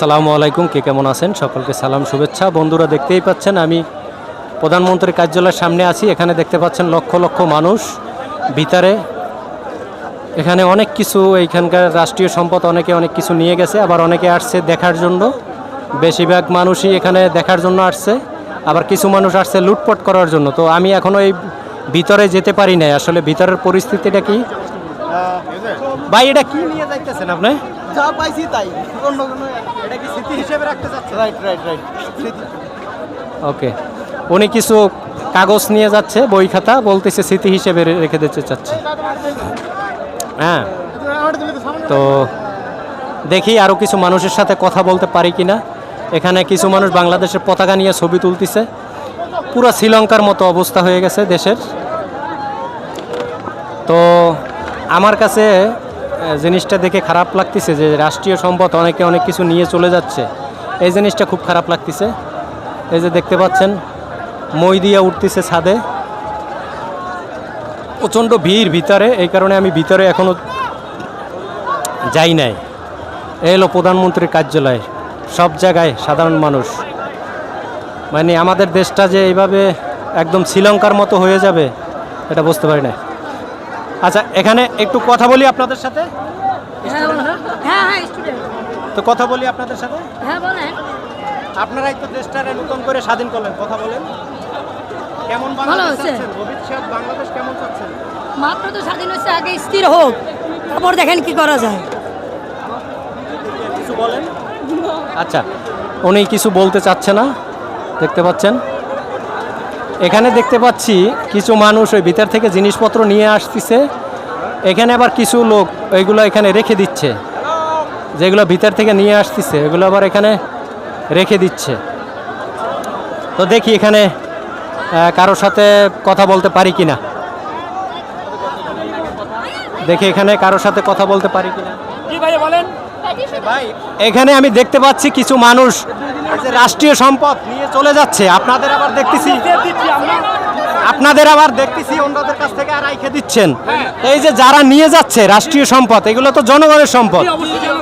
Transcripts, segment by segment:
সালামু আলাইকুম, কে কেমন আছেন? সকলকে সালাম, শুভেচ্ছা। বন্ধুরা দেখতেই পাচ্ছেন, আমি প্রধানমন্ত্রীর কার্যালয়ের সামনে আছি। এখানে দেখতে পাচ্ছেন লক্ষ লক্ষ মানুষ ভিতরে। এখানে অনেক কিছু, এইখানকার রাষ্ট্রীয় সম্পদ অনেকে অনেক কিছু নিয়ে গেছে, আবার অনেকে আসছে দেখার জন্য। বেশিরভাগ মানুষই এখানে দেখার জন্য আসছে, আবার কিছু মানুষ আসছে লুটপট করার জন্য। তো আমি এখনও এই ভিতরে যেতে পারি নাই। আসলে ভিতরের পরিস্থিতিটা কি? ভাই, এটা কি নিয়ে যাইতেছেন আপনি? যা পাইছি তাই। অন্য কোনো এটা কি স্মৃতি হিসেবে রাখতে চাচ্ছেন? রাইট রাইট রাইট ওকে উনি কিছু কাগজ নিয়ে যাচ্ছে বই খাতা বলতেছে স্মৃতি হিসেবে রেখে দিতে চাচ্ছে। হ্যাঁ। তো দেখি আরও কিছু মানুষের সাথে কথা বলতে পারি কি না এখানে কিছু মানুষ বাংলাদেশের পতাকা নিয়ে ছবি তুলতেছে। পুরো শ্রীলঙ্কার মতো অবস্থা হয়ে গেছে দেশের। তো আমার কাছে জিনিসটা দেখে খারাপ লাগতেছে যে রাষ্ট্রীয় সম্পদ অনেকে অনেক কিছু নিয়ে চলে যাচ্ছে। এই জিনিসটা খুব খারাপ লাগতেছে। এই যে দেখতে পাচ্ছেন, মই দিয়ে উঠতেছে ছাদে। প্রচণ্ড ভিড় ভিতরে, এই কারণে আমি ভিতরে এখনও যাই নাই। এই হলো প্রধানমন্ত্রীর কার্যালয়, সব জায়গায় সাধারণ মানুষ। মানে আমাদের দেশটা যে এইভাবে একদম শ্রীলঙ্কার মতো হয়ে যাবে, এটা বুঝতে পারি না আচ্ছা এখানে একটু কথা বলি আপনাদের সাথে? হ্যাঁ হ্যাঁ হ্যাঁ স্টুডেন্ট তো কথা বলি আপনাদের সাথে? হ্যাঁ বলেন। আপনারাই তো দেশটারে নতুন করে স্বাধীন করলেন কথা বলেন। কেমন বাংলাদেশ হয়েছে। ভবিষ্যৎ বাংলাদেশ কেমন চাচ্ছেন? মাত্র তো স্বাধীন হচ্ছে আগে স্থির হোক। তারপর দেখেন কি করা যায়। কিছু বলেন? আচ্ছা উনি কিছু বলতে চাচ্ছে না দেখতে পাচ্ছেন? এখানে দেখতে পাচ্ছি কিছু মানুষ ওই ভিতর থেকে জিনিসপত্র নিয়ে আসতেছে। এখানে আবার কিছু লোক ওইগুলো এখানে রেখে দিচ্ছে। যেগুলো ভিতর থেকে নিয়ে আসতেছে এগুলো আবার এখানে রেখে দিচ্ছে। তো দেখি এখানে আহ, কারোর সাথে কথা বলতে পারি কিনা। দেখি এখানে কারোর সাথে কথা বলতে পারি কিনা। ভাই এখানে আমি দেখতে পাচ্ছি কিছু মানুষ রাষ্ট্রীয় সম্পদ নিয়ে চলে যাচ্ছে। আপনাদের আবার দেখতেছি আপনাদের আবার দেখতেছি অন্যদের কাছ থেকে আর রেখে দিচ্ছেন। এই যে যারা নিয়ে যাচ্ছে রাষ্ট্রীয় সম্পদ এগুলো তো জনগণের সম্পদ।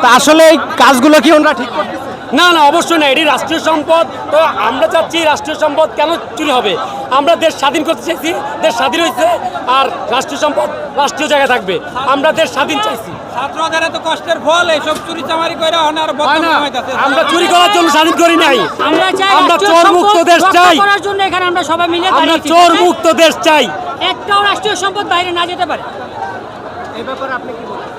তা আসলে এই কাজগুলো কি ওনারা ঠিক করতেছে? না না অবশ্যই না এটি রাষ্ট্রীয় সম্পদ। তো আমরা চাচ্ছি রাষ্ট্রীয় সম্পদ কেন চুরি হবে? আমরা দেশ স্বাধীন করতে চাইছি দেশ স্বাধীন হয়েছে আর রাষ্ট্রীয় সম্পদ রাষ্ট্রীয় জায়গায় থাকবে। আমরা দেশ স্বাধীন চাইছি। ছাত্রদের এত কষ্টের ফল এইসব চুরি চামারি করে হয় হইতাছে। আমরা চুরি করার জন্য স্বাধীন করি নাই। আমরা চাই আমরা চোর মুক্ত দেশ চাই। করার জন্য এখানে আমরা সবাই মিলে আমরা চোর মুক্ত দেশ চাই। একটাও রাষ্ট্রীয় সম্পদ বাইরে না যেতে পারে। এই ব্যাপারে আপনি কি বলেন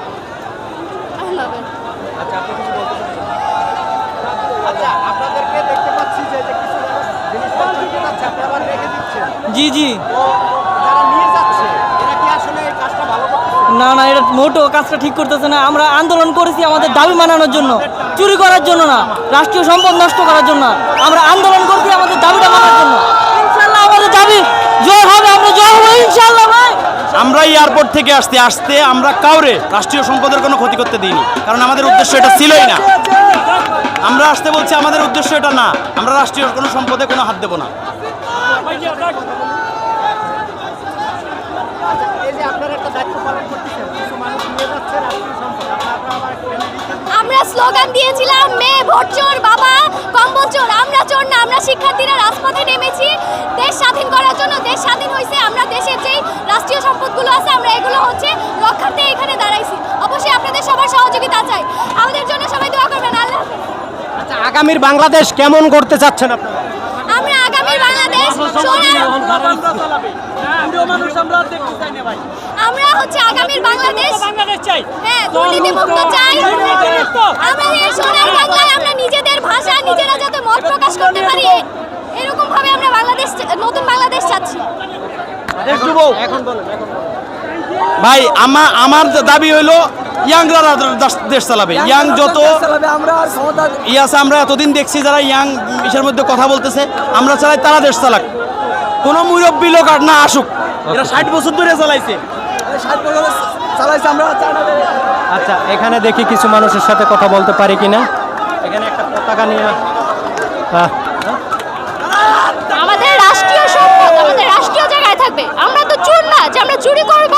আচ্ছা আপনি কিছু বলতে চান আচ্ছা আপনাদেরকে দেখতে পাচ্ছি যে যে কিছু মানুষ জিনিসপত্র নিয়ে যাচ্ছে আপনি আবার রেখে দিচ্ছেন জি জি তো যারা নিয়ে যাচ্ছে এরা কি আসলে এই কাজটা ভালো করতেছে না না এটা মোটো কাজটা ঠিক করতেছে না। আমরা আন্দোলন করেছি আমাদের দাবি মানানোর জন্য। চুরি করার জন্য না। রাষ্ট্রীয় সম্পদ নষ্ট করার জন্য আমরা আন্দোলন করছি আমাদের দাবিটা মানার জন্য। ইনশাল্লাহ আমাদের দাবি জয় হবে আমরা জয় হবে ইনশাল্লাহ ভাই। আমরা এয়ারপোর্ট থেকে আসতে আসতে আমরা কাউরে রাষ্ট্রীয় সম্পদের কোনো ক্ষতি করতে দিইনি। কারণ আমাদের উদ্দেশ্য এটা ছিলই না। আমরা আসতে বলছি আমাদের উদ্দেশ্য এটা না। আমরা রাষ্ট্রীয় কোনো সম্পদে কোনো হাত দেবো না। আমরা স্লোগান দিয়েছিলাম, মেয়ে ভোট চোর, বাবা কম্বল চোর। আমরা চোর না, আমরা শিক্ষার্থীরা রাজপথে নেমেছি। দেশ স্বাধীন করার জন্য দেশ স্বাধীন হয়েছে। আমরা দেশের যেই রাষ্ট্রীয় সম্পদগুলো আছে, আমরা এগুলো হচ্ছে রক্ষার্থে এখানে দাঁড়াইছি। অবশ্যই আপনাদের সবার সহযোগিতা চাই। আমাদের জন্য সবাই দোয়া করবেন। আল্লাহ আচ্ছা আগামীর বাংলাদেশ কেমন করতে চাচ্ছেন আপনারা আমরা আগামী বাংলাদেশ সোনার আমরা হচ্ছে আগামীর বাংলাদেশ। বাংলাদেশ চাই। হ্যাঁ দুর্নীতি মুক্ত চাই। আমরা এই সোনার বাংলায় আমরা নিজেদের ভাষা নিজেরা যাতে মত প্রকাশ করতে পারি এরকম ভাবে আমরা বাংলাদেশ নতুন বাংলাদেশ চাচ্ছি। এখন বলেন এখন ভাই আমা আমার দাবি হইল ইয়াংরা দেশ চালাবে। ইয়াং যত আমরা আর ক্ষমতা ই আছে আমরা এতদিন দেখছি যারা ইয়াং ইসের মধ্যে কথা বলতেছে আমরা চালাই তারা দেশ চালাক। কোনো মুরব্বী লোক আর না আসুক। এরা ষাট বছর ধরে চালাইছে। চালাইছে আমরা আচ্ছা এখানে দেখি কিছু মানুষের সাথে কথা বলতে পারি কিনা? এখানে একটা পতাকা নিয়ে আমাদের রাষ্ট্রীয় সম্পদ আমাদের রাষ্ট্রীয় জায়গায় থাকবে। আমরা তো চুর না যে আমরা চুরি করব।